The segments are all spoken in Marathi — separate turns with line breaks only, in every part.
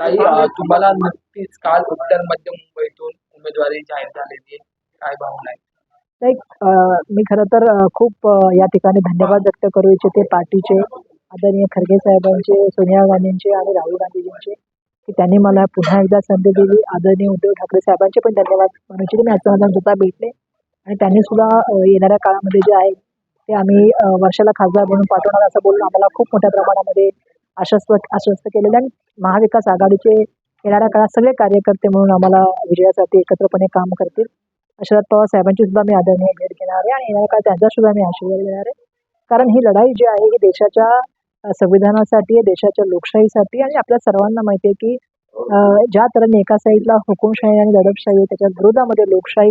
ताई अं, तुम्हाला नक्कीच काल उत्तर मध्य मुंबईतून उमेदवारी जाहीर झालेली आहे. काय भावना आहे
नाही मी खरं तर अं, खूप अं, या ठिकाणी धन्यवाद व्यक्त करू इच्छिते पार्टीचे आदरणीय खरगे साहेबांचे सोनिया गांधींचे आणि राहुल गांधीजींचे की त्यांनी मला पुन्हा एकदा संधी दिली. आदरणीय उद्धव ठाकरे साहेबांचे पण धन्यवाद. म्हणू इच्छिते मी माझा स्वतः भेटले. आणि त्यांनी सुद्धा अं, येणाऱ्या काळामध्ये जे आहे ते आम्ही अं, वर्षाला खासदार म्हणून पाठवणार असं बोलून आम्हाला खूप मोठ्या प्रमाणामध्ये आश्वस्त आश्वस्त केलेलं आहे आणि महाविकास आघाडीचे येणाऱ्या काळात सगळे कार्यकर्ते म्हणून आम्हाला विजयासाठी एकत्रपणे काम करतील. शरद पवार साहेबांची सुद्धा मी आदरणीय भेट घेणार आहे आणि येणाऱ्या काळात त्यांचा सुद्धा मी आशीर्वाद घेणार आहे. कारण ही लढाई जी आहे ही देशाच्या संविधानासाठी आहे देशाच्या लोकशाहीसाठी आणि आपल्या सर्वांना माहिती आहे की ज्या तऱ्हेने एका साईडला हुकुमशाही आणि दडपशाही आहे त्याच्या विरोधामध्ये लोकशाही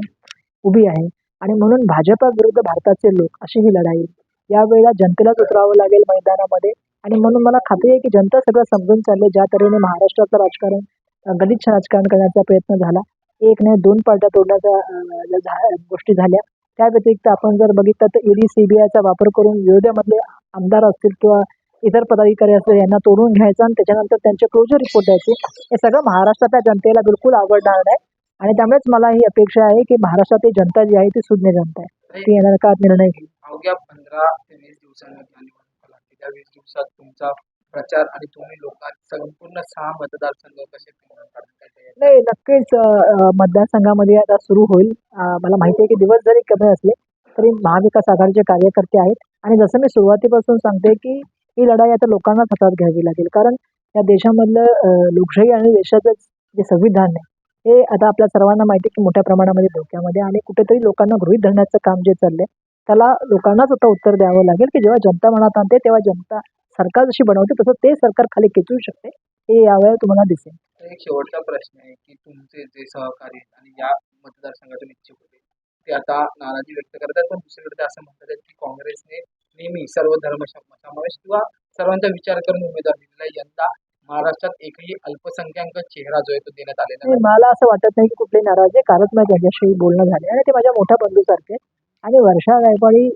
उभी आहे. आणि म्हणून भाजपा विरुद्ध भारताचे लोक अशी ही लढाई. यावेळेला जनतेलाच उतरावं लागेल मैदानामध्ये. आणि म्हणून मला खात्री आहे की जनता सगळं समजून चालले ज्या तऱ्हेने महाराष्ट्राचं राजकारण गलिच्छ राजकारण करण्याचा प्रयत्न झाला एक नाही दोन पार्ट्या तोडण्याचा गोष्टी झाल्या. त्या व्यतिरिक्त आपण जर बघितलं तर ईडी सीबीआयचा वापर करून विरोधामधले आमदार असतील किंवा इतर पदाधिकारी असतील यांना तोडून घ्यायचा आणि त्याच्यानंतर त्यांचे क्लोजर रिपोर्ट द्यायचे हे सगळं महाराष्ट्रातल्या जनतेला बिलकुल आवडणार नाही. आणि त्यामुळेच मला ही अपेक्षा आहे की महाराष्ट्रातली जनता जी आहे ती सुज्ञ जनता आहे. ती येणाऱ्या काळात निर्णय घेईल.
अवघ्या पंधरा ते वीस दिवसांमध्ये निवडणुका वीस दिवसात तुमचा प्रचार आणि तुम्ही लोकांचा संपूर्ण सहा मतदारसंघ कसे
नाही नक्कीच मतदारसंघामध्ये आता सुरू होईल. मला माहिती आहे की दिवस जरी कमी असले तरी महाविकास आघाडीचे कार्यकर्ते आहेत. आणि जसं मी सुरुवातीपासून सांगते की ही लढाई आता लोकांनाच हातात घ्यावी लागेल. कारण या देशामधलं लोकशाही आणि देशाचं जे संविधान आहे हे आता आपल्या सर्वांना माहिती आहे की मोठ्या प्रमाणामध्ये धोक्यामध्ये आणि कुठेतरी लोकांना गृहित धरण्याचं काम जे चाललंय त्याला लोकांनाच आता उत्तर द्यावं लागेल की जेव्हा जनता मनात आणते तेव्हा जनता सरकार जशी बनवते तसं ते सरकार खाली खेचू शकते हे यावेळेला तुम्हाला दिसेल
एक शेवटचा प्रश्न आहे की तुमचे जे सहकारी आणि या मतदारसंघातून इच्छुक होते ते आता नाराजी व्यक्त करतात पण दुसरीकडे असं म्हणतात की काँग्रेसने नेहमी सर्व धर्म सम- समावेश किंवा सर्वांचा विचार करून उमेदवार दिलेला. यंदा महाराष्ट्रात एकही अल्पसंख्याक चेहरा जो आहे तो देण्यात आलेला
मला असं वाटत नाही की कुठली नाराजी आहे कालच माझ्या त्यांच्याशी बोलणं झाले आणि ते माझ्या मोठ्या बंधूसारखे. आणि वर्षा गायकवाडी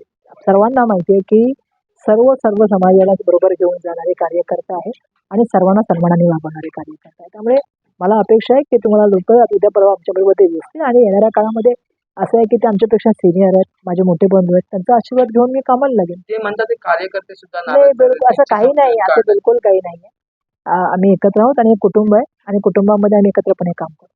सर्वांना माहिती आहे की सर्व सर्व समाजाला बरोबर घेऊन जाणारे कार्यकर्ता आहे आणि सर्वांना सन्मानाने वागवणारे कार्यकर्ता आहे त्यामुळे मला अपेक्षा आहे की तुम्हाला लोक उद्या परवा आमच्याबरोबर ते दिसतील आणि येणाऱ्या काळामध्ये असं आहे की ते आमच्यापेक्षा सिनियर आहेत माझे मोठे बंधू आहेत त्यांचा आशीर्वाद घेऊन मी कामाला लागेन.
ते म्हणतात ते कार्यकर्ते सुद्धा
असं काही नाही असं. बिलकुल काही नाही. आहे आम्ही एकत्र आहोत आणि कुटुंब आहे आणि कुटुंबामध्ये आम्ही एकत्रपणे काम करतो.